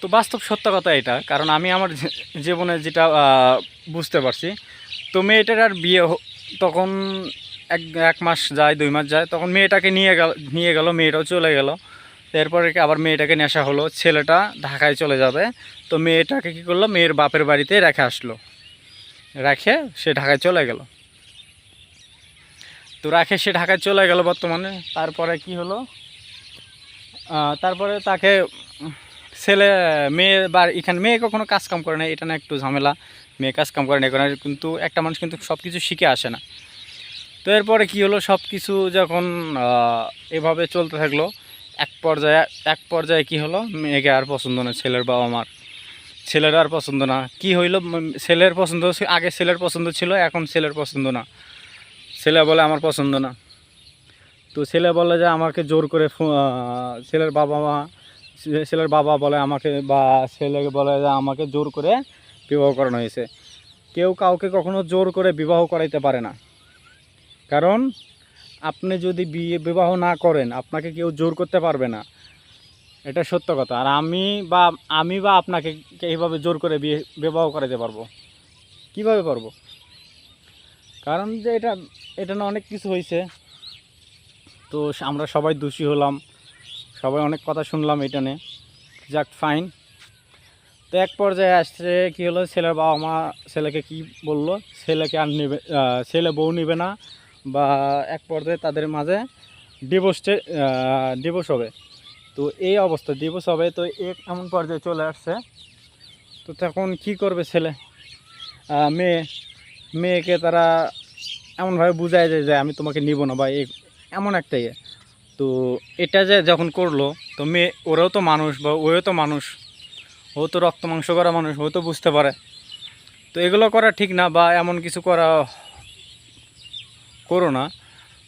তো বাস্তব সত্য কথা এটা, কারণ আমি আমার জীবনে যেটা বুঝতে পারছি, তো মেয়েটার আর বিয়ে তখন এক এক মাস যায়, দুই মাস যায়, তখন মেয়েটাকে নিয়ে গেল নিয়ে গেল, মেয়েটাও চলে গেল, এরপরে আবার মেয়েটাকে নেশা হলো, ছেলেটা ঢাকায় চলে যাবে, তো মেয়েটাকে কি করল, মেয়ের বাপের বাড়িতে রেখে আসলো, রেখে সে ঢাকায় চলে গেল। তো রাখে সে ঢাকায় চলে গেল বর্তমানে, তারপরে কি হলো তারপরে তাকে ছেলে, মেয়ে বা এখানে মেয়ে কখনো কাজ কাম করে না, এটা না একটু ঝামেলা। মেয়ে কাজ কাম করে না, এখানে কিন্তু একটা মানুষ কিন্তু সব কিছু শিখে আসে না। তো এরপরে কি হলো সব কিছু যখন এভাবে চলতে থাকল, এক পর্যায়ে এক পর্যায়ে কি হলো, মেয়েকে আর পছন্দ না, ছেলের বাবা মার। ছেলের আর পছন্দ না। কি হইল ছেলের পছন্দ আগে ছেলের পছন্দ ছিল, এখন ছেলের পছন্দ না। ছেলে বলে, আমার পছন্দ না। তো ছেলে বলে যে, আমাকে জোর করে ছেলের বাবা মা ছেলের বাবা বলে আমাকে বা ছেলেকে বলে যে আমাকে জোর করে বিবাহ করানো হয়েছে। কেউ কাউকে কখনো জোর করে বিবাহ করাইতে পারে না। কারণ আপনি যদি বিয়ে, বিবাহ না করেন, আপনাকে কেউ জোর করতে পারবে না। এটা সত্য কথা। আর আমি বা আমি বা আপনাকে এইভাবে জোর করে বিয়ে, বিবাহ করাইতে পারব? কীভাবে পারব? কারণ যে এটা এটা না অনেক কিছু হয়েছে তো আমরা সবাই দোষী হলাম। সবাই অনেক কথা শুনলাম এটা নিয়ে যাক ফাইন তো এক পর্যায়ে আসছে, কি হলো? ছেলের বাবা মা ছেলেকে কি বলল? ছেলেকে আর নেবে ছেলে বউ নেবে না বা এক পর্যায়ে তাদের মাঝে ডিভোর্সে ডিভোর্স হবে। তো এই অবস্থা ডিভোর্স হবে। তো এক এমন পর্যায়ে চলে আসছে। তো তখন কি করবে ছেলে? মেয়ে, মেয়েকে তারা এমনভাবে বুঝায় যায় যে আমি তোমাকে নিব না বা এমন একটা ইয়ে। তো এটা যে যখন করল, তো মেয়ে, ওরাও তো মানুষ বা ওও তো মানুষ। ও তো রক্ত মাংস করা মানুষ, ও তো বুঝতে পারে। তো এগুলো করা ঠিক না বা এমন কিছু করা করো না।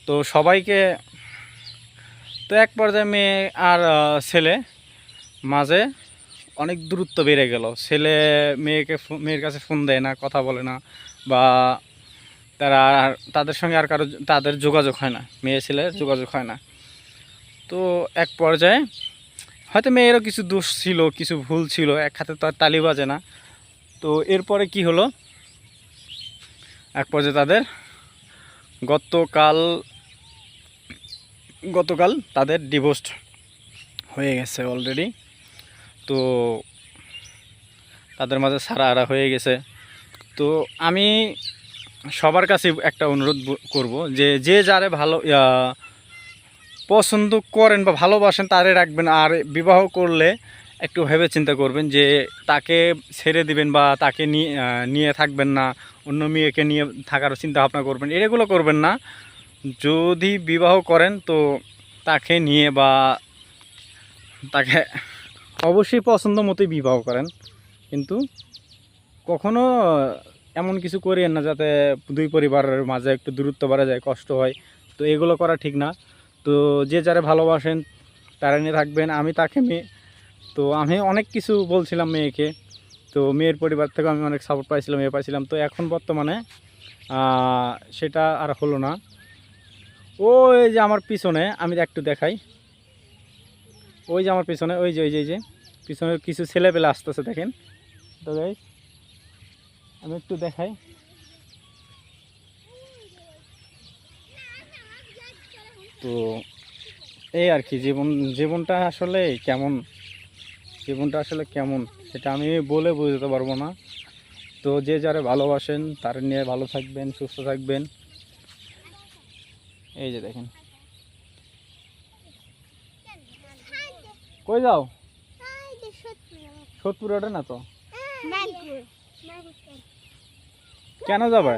তো সবাইকে, তো এক পর্যায়ে মেয়ে আর ছেলে মাঝে অনেক দূরত্ব বেড়ে গেল। ছেলে মেয়েকে মেয়ের কাছে ফোন দেয় না, কথা বলে না বা তারা আর, তাদের সঙ্গে আর কারও তাদের যোগাযোগ হয় না। মেয়ে ছেলের যোগাযোগ হয় না। তো এক পর্যায়ে হয়তো মেয়েরও কিছু দোষ ছিল, কিছু ভুল ছিল, এক হাতে তো আর তালি বাজে না। তো এরপরে কি হলো? এক পর্যায়ে তাদের গতকাল গতকাল তাদের ডিভোর্স হয়ে গেছে অলরেডি তো তাদের মাঝে সারা আরা হয়ে গেছে। তো আমি সবার কাছে একটা অনুরোধ করব যে যে যারে ভালো পছন্দ করেন বা ভালোবাসেন তারে রাখবেন আর বিবাহ করলে একটু ভেবে চিন্তা করবেন যে তাকে ছেড়ে দিবেন বা তাকে নিয়ে থাকবেন না, অন্য মেয়েকে নিয়ে থাকার চিন্তা ভাবনা করবেন, এগুলো করবেন না। যদি বিবাহ করেন তো তাকে নিয়ে বা তাকে অবশ্যই পছন্দ মতোই বিবাহ করেন। কিন্তু কখনো এমন কিছু করিয়েন না যাতে দুই পরিবারের মাঝে একটু দূরত্ব বাড়া যায়, কষ্ট হয়। তো এগুলো করা ঠিক না। তো যে যারা ভালোবাসেন, তারা নিয়ে থাকবেন, আমি তাকে মেয়ে। তো আমি অনেক কিছু বলছিলাম মেয়েকে। তো মেয়ের পরিবার থেকে আমি অনেক সাপোর্ট পাইছিলাম, এ পাইছিলাম। তো এখন বর্তমানে সেটা আর হলো না। ওই যে আমার পিছনে, আমি একটু দেখাই। ওই যে আমার পিছনে, ওই যে ওই যে যে। পিছনে কিছু ছেলেপেলে আসতেছে, দেখেন। তো আমি একটু দেখাই। তো এই আর কি জীবন জীবনটা আসলে কেমন? জীবনটা আসলে কেমন? সেটা আমি বলে বুঝতে পারব না। তো যে যারা ভালোবাসেন তার নিয়ে ভালো থাকবেন সুস্থ থাকবেন। এই যে দেখেন। কই যাও? সোদপুর ওটা না তো? কেন যাবে?